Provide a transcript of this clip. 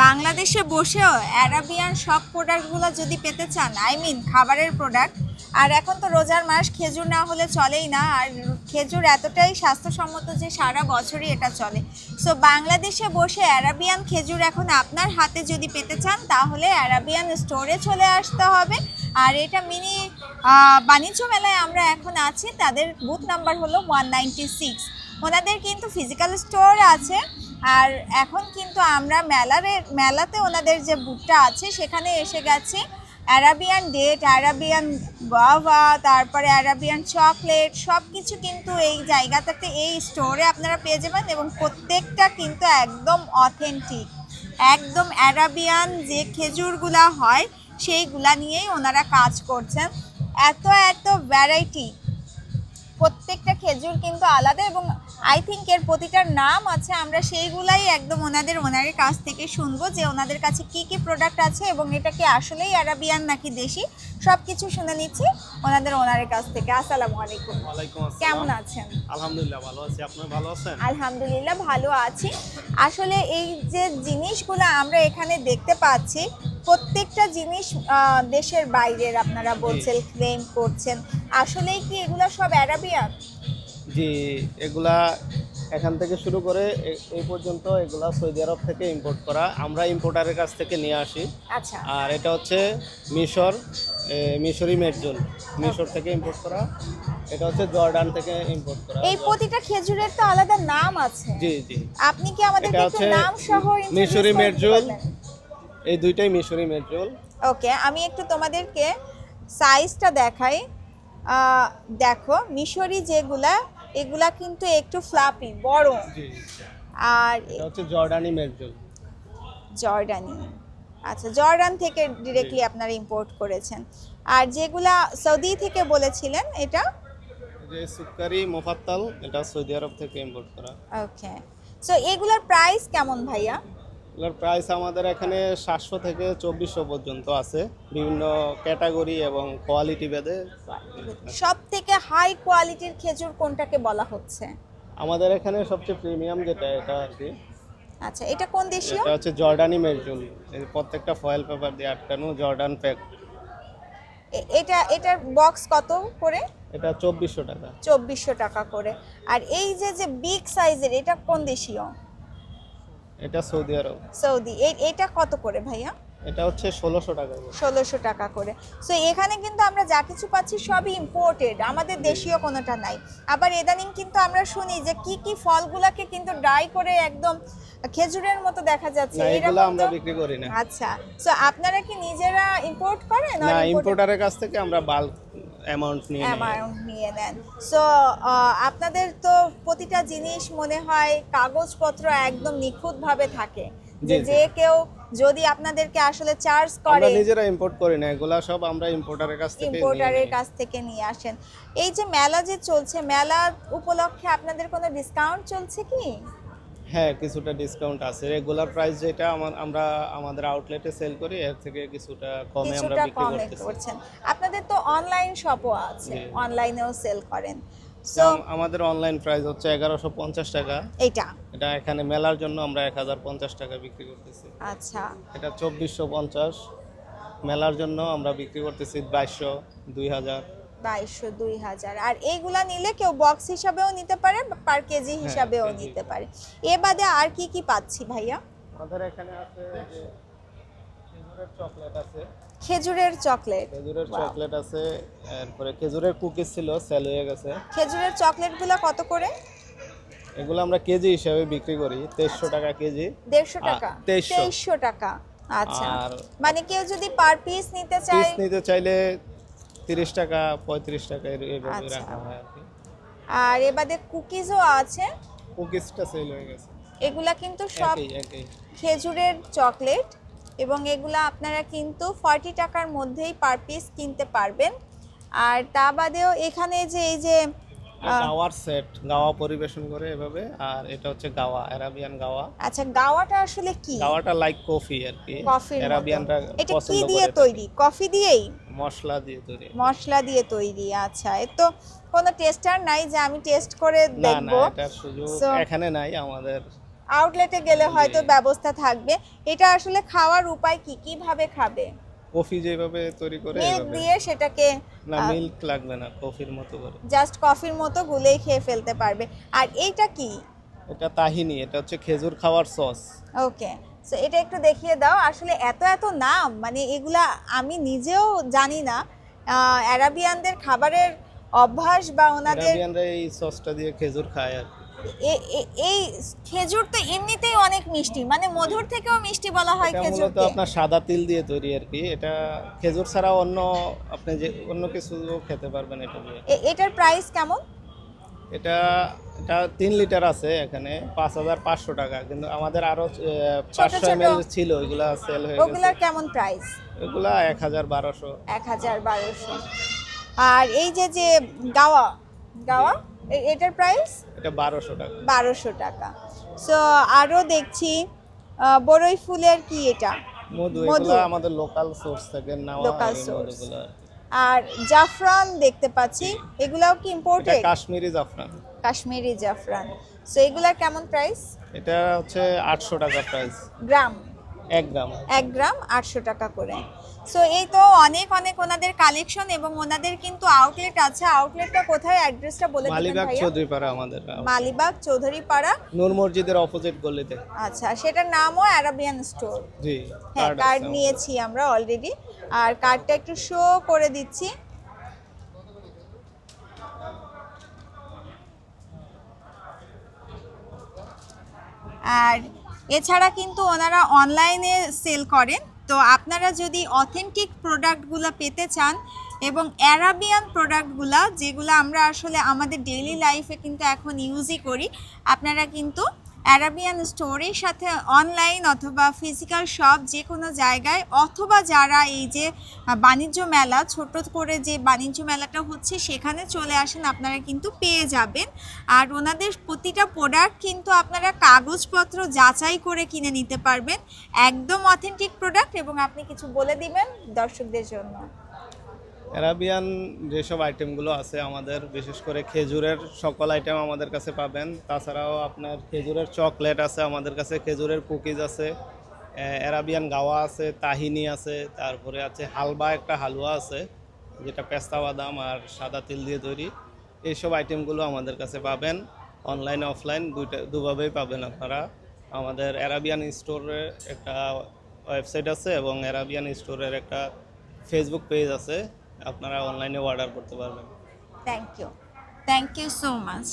বাংলাদেশে বসেও অ্যারাবিয়ান সব প্রোডাক্টগুলো যদি পেতে চান আই মিন খাবারের প্রোডাক্ট আর এখন তো রোজার মাস, খেজুর না হলে চলেই না, আর খেজুর এতটাই স্বাস্থ্যসম্মত যে সারা বছরই এটা চলে। সো বাংলাদেশে বসে অ্যারাবিয়ান খেজুর এখন আপনার হাতে যদি পেতে চান, তাহলে অ্যারাবিয়ান স্টোরে চলে আসতে হবে। আর এটা মিনি বাণিজ্য মেলায় আমরা এখন আছি, তাদের বুথ নাম্বার হলো ওয়ান নাইনটি সিক্স ওনাদের কিন্তু ফিজিক্যাল স্টোর আছে। আর এখন কিন্তু আমরা মেলারে, মেলাতে ওনাদের যে বুথটা আছে, সেখানে এসে গেছি। অ্যারাবিয়ান ডেট অ্যারাবিয়ান গাভা তারপরে অ্যারাবিয়ান চকলেট সব কিছু কিন্তু এই জায়গাটাতে, এই স্টোরে আপনারা পেয়ে যাবেন এবং প্রত্যেকটা কিন্তু একদম অথেন্টিক একদম অ্যারাবিয়ান যে খেজুরগুলা হয়, সেইগুলা নিয়েই ওনারা কাজ করছেন। এত এত ভ্যারাইটি প্রত্যেকটা খেজুর কিন্তু আলাদা এবং আই থিঙ্ক এর প্রতিটার নাম আছে আমরা সেইগুলাই একদম ওনাদের ওনারের কাছ থেকে শুনব যে ওনাদের কাছে কি কি প্রোডাক্ট আছে এবং এটা কি আসলেই আরাবিয়ান নাকি দেশি? সব কিছু শুনে নিচ্ছি ওনাদের ওনারের কাছ থেকে। আসসালামু আলাইকুম। কেমন আছেন? আলহামদুলিল্লাহ ভালো আছি। আপনি ভালো আছেন? আলহামদুলিল্লাহ ভালো আছি। আসলে এই যে জিনিসগুলো আমরা এখানে দেখতে পাচ্ছি প্রত্যেকটা জিনিস দেশের বাইরের আপনারা বলছেন ক্লেম করছেন। আসলেই কি এগুলো সব অ্যারাবিয়ান জি এগুলা এখান থেকে শুরু করে এই পর্যন্ত এগুলা সৌদি আরব থেকে ইম্পোর্ট করা। আমরা ইম্পোর্টারের কাছ থেকে নিয়ে আসি। আচ্ছা। আর এটা হচ্ছে মিশর মিশরি মেডজুল মিশর থেকে ইম্পোর্ট করা। এটা হচ্ছে জর্ডান থেকে ইম্পোর্ট করা। এই প্রতিটা খেজুরের তো আলাদা নাম আছে। জি জি। আপনি কি আমাদেরকে এটা একটু নাম সহ মিশরি মেডজুল এই দুইটাই মিশরি মেডজুল ওকে আমি একটু তোমাদেরকে সাইজটা দেখাই। দেখো মিশরি যেগুলা এগুলা কিন্তু একটু ফ্লাপি বড় আর হচ্ছে জর্ডানি মেজল জর্ডানি। আচ্ছা জর্ডান থেকে ডিরেক্টলি আপনারা ইম্পোর্ট করেছেন। আর যেগুলা সৌদি থেকে বলেছিলেন এটা? যে সুকারি মোফাত্তাল এটা সৌদি আরব থেকে ইম্পোর্ট করা। ওকে সো এগুলার প্রাইস কেমন ভাইয়া? এগুলোর প্রাইস আমাদের এখানে সাতশো থেকে চব্বিশশো পর্যন্ত আছে। বিভিন্ন ক্যাটাগরি এবং কোয়ালিটি ভেদে। সব থেকে হাই কোয়ালিটির খেজুর কোনটাকে বলা হচ্ছে? আমাদের এখানে সবচেয়ে প্রিমিয়াম যেটা এটা আর কি। আচ্ছা এটা কোন দেশীয়? এটা হচ্ছে জর্ডানি মেরজুল এই প্রত্যেকটা ফয়েল পেপার দিয়ে আটকানো জর্ডান প্যাক এটা এটার বক্স কত করে? এটা চব্বিশশো টাকা। চব্বিশশো টাকা করে। আর এই যে যে বিগ সাইজের এটা কোন দেশীয়? এটা সৌদি আরব। সৌদি এটা কত করে ভাইয়া? এটা হচ্ছে ষোলোশো টাকা। ষোলোশো টাকা করে। সো এখানে কিন্তু আমরা যা কিছু পাচ্ছি সবই ইম্পোর্টেড আমাদের দেশীয় কোনোটা নাই। আবার ইদানিং কিন্তু আমরা শুনি যে কি কি ফলগুলাকে কিন্তু ড্রাই করে একদম খেজুরের মতো দেখা যাচ্ছে। এগুলো আমরা বিক্রি করি না। আচ্ছা। সো আপনারা কি নিজেরা ইম্পোর্ট করেন? না ইম্পোর্টারের কাছ থেকে আমরা বাল্ক অ্যামাউন্ট নিয়ে অ্যামাউন্ট নিয়ে নেন। সো আপনাদের তো প্রতিটা জিনিস মনে হয় কাগজপত্র একদম নিখুঁতভাবে থাকে। যে কেউ যদি আপনাদেরকে আসলে চার্জ আমরা করে নিজেরা ইম্পোর্ট করি না এগুলা সব আমরা ইম্পোর্টারের কাছ থেকে নিয়ে ইম্পোর্টারের কাছ থেকে নিয়ে আসেন। এই যে মেলা যে চলছে মেলা উপলক্ষে আপনাদের কোনো ডিসকাউন্ট চলছে কি? হ্যাঁ কিছুটা ডিসকাউন্ট আছে। রেগুলার প্রাইস যেটা আমার আমরা আমাদের আউটলেটে সেল করি এর থেকে কিছুটা কমে আমরা বিক্রি কমে করতেছি। আপনাদের তো অনলাইন শপও আছে অনলাইনেও সেল করেন। সো আমাদের অনলাইন প্রাইস হচ্ছে এগারোশো পঞ্চাশ টাকা। এটা এটা এখানে মেলার জন্য আমরা এক হাজার পঞ্চাশ টাকা বিক্রি করতেছি। আচ্ছা। এটা চব্বিশশো পঞ্চাশ। মেলার জন্য আমরা বিক্রি করতেছি বাইশশো দুই হাজার। বাইশশো দুই হাজার। আর এইগুলা নিলে কেউ বক্স হিসাবেও নিতে পারে পার কেজি হিসাবেও নিতে পারে। এ বাদে আর কি কি পাচ্ছি ভাইয়া? আমাদের এখানে আছে খেজুরের চকলেট আছে। খেজুরের চকলেট খেজুরের চকলেট আছে এরপরে খেজুরের কুকিজ ছিল সেল হয়ে গেছে। খেজুরের চকলেটগুলো কত করে? এগুলো আমরা কেজি হিসাবে বিক্রি করি তেইশশো টাকা কেজি দেড়শো আ, টাকা? 2300 টাকা। আচ্ছা। মানে কেউ যদি পার পিস নিতে পিস চায় নিতে চাইলে তিরিশ টাকা পঁয়ত্রিশ টাকা এইভাবে আচ্ছা। রাখা হয় আর কি। আর এ কুকিজও আছে। কুকিজটা সেল হয়ে গেছে। এগুলা কিন্তু সব একই একই। খেজুরের চকলেট এবং এগুলা আপনারা কিন্তু ফর্টি টাকার মধ্যেই পার পিস কিনতে পারবেন। আর তা বাদেও এখানে যে এই যে গাওয়ার সেট গাওয়া পরিবেশন করে এভাবে আর এটা হচ্ছে গাওয়া আরাবিয়ান গাওয়া। আচ্ছা গাওয়াটা আসলে কি? গাওয়াটা লাইক কফি আর কি। আরাবিয়ানরা এটা কি দিয়ে তৈরি? কফি দিয়েই? মশলা দিয়ে তৈরি। মশলা দিয়ে তৈরি আচ্ছা। এর তো কোনো টেস্টার নাই যে আমি টেস্ট করে না না দেখব। এটার সুযোগ এখানে নাই আমাদের। আউটলেটে গেলে হয়তো ব্যবস্থা থাকবে। এটা আসলে খাওয়ার উপায় কি? কীভাবে খাবে? কফি যেভাবে তৈরি করে মিল্ক দিয়ে সেটাকে না মিল্ক লাগবে না কফির মতো করে। জাস্ট কফির মতো গুলেই খেয়ে ফেলতে পারবে। আর এইটা কি? এটা তাহিনি এটা হচ্ছে খেজুর খাওয়ার সস। ওকে সো এটা একটু দেখিয়ে দাও। আসলে এত এত নাম মানে এগুলা আমি নিজেও জানি না। অ্যারাবিয়ানদের খাবারের অভ্যাস বা ওনাদের আরাবিয়ানরা এই সসটা দিয়ে খেজুর খায় আর কি। এই খেজুর তো এমনিতেই অনেক মিষ্টি। মানে মধুর থেকেও মিষ্টি বলা হয় মূলত খেজুরকে আপনার সাদা তিল দিয়ে তৈরি আর কি। এটা খেজুর ছাড়া অন্য আপনি যে অন্য কিছু খেতে পারবেন এটা দিয়ে। এটার প্রাইস কেমন? এটা এটা তিন লিটার আছে এখানে পাঁচ হাজার পাঁচশো টাকা। কিন্তু আমাদের আরও পাঁচশো। এম ছিল ওইগুলা সেল হয়ে ওগুলার গেছে কেমন প্রাইস এগুলা এক হাজার বারোশো। এক হাজার বারোশো। আর এই যে যে গাওয়া গাওয়া? এটার প্রাইস এটা বারোশো টাকা। বারোশো টাকা। সো আরও দেখছি বড়ই ফুলের কি এটা? মধু। এগুলা আমাদের লোকাল সোর্স থেকে নেওয়া source। মধুগুলা। আর জাফরান দেখতে পাচ্ছি এগুলাও কি এটা ইম্পোর্টেড কাশ্মীরি জাফরান। কাশ্মীরি জাফরান। সো এগুলার কেমন প্রাইস এটা হচ্ছে আটশো টাকা প্রাইস গ্রাম। এক গ্রাম। এক গ্রাম আটশো টাকা করে। সো এই তো অনেক অনেক ওনাদের কালেকশন এবং ওনাদের কিন্তু আউটলেট আছে। আউটলেটটা কোথায়? অ্যাড্রেসটা বলে দিবেন মালিবাগ ভাইয়া। চৌধুরীপাড়া আমাদের মালিবাগ চৌধুরীপাড়া। নূর মসজিদের অপোজিট গলিতে। আচ্ছা সেটার নামও অ্যারাবিয়ান স্টোর জি হ্যাঁ কার্ড নিয়েছি আমরা অলরেডি আর কার্ডটা একটু শো করে দিচ্ছি। আর এছাড়া কিন্তু ওনারা অনলাইনে সেল করেন। তো আপনারা যদি অথেন্টিক প্রোডাক্টগুলো পেতে চান এবং অ্যারাবিয়ান প্রোডাক্টগুলা যেগুলো আমরা আসলে আমাদের ডেইলি লাইফে কিন্তু এখন ইউজই করি, আপনারা কিন্তু অ্যারাবিয়ান স্টোরের সাথে অনলাইন অথবা ফিজিক্যাল শপ যে কোনো জায়গায় অথবা যারা এই যে বাণিজ্য মেলা, ছোট করে যে বাণিজ্য মেলাটা হচ্ছে সেখানে চলে আসেন, আপনারা কিন্তু পেয়ে যাবেন। আর ওনাদের প্রতিটা প্রোডাক্ট কিন্তু আপনারা কাগজপত্র যাচাই করে কিনে নিতে পারবেন। একদম অথেন্টিক প্রোডাক্ট এবং আপনি কিছু বলে দিবেন দর্শকদের জন্য। অ্যারাবিয়ান যেসব আইটেমগুলো আছে আমাদের, বিশেষ করে খেজুরের সকল আইটেম আমাদের কাছে পাবেন। তাছাড়াও আপনার খেজুরের চকলেট আছে আমাদের কাছে, খেজুরের কুকিজ আছে অ্যারাবিয়ান গাওয়া আছে, তাহিনি আছে, তারপরে আছে হালবা, একটা হালুয়া আছে, যেটা পেস্তা বাদাম আর সাদা তিল দিয়ে তৈরি। এইসব আইটেমগুলো আমাদের কাছে পাবেন। অনলাইন, অফলাইন দুইটা, দুভাবেই পাবেন আপনারা। আমাদের অ্যারাবিয়ান স্টোরের একটা ওয়েবসাইট আছে এবং অ্যারাবিয়ান স্টোরের একটা ফেসবুক পেজ আছে। আপনারা অনলাইনে অর্ডার করতে পারবেন। Thank you thank you so much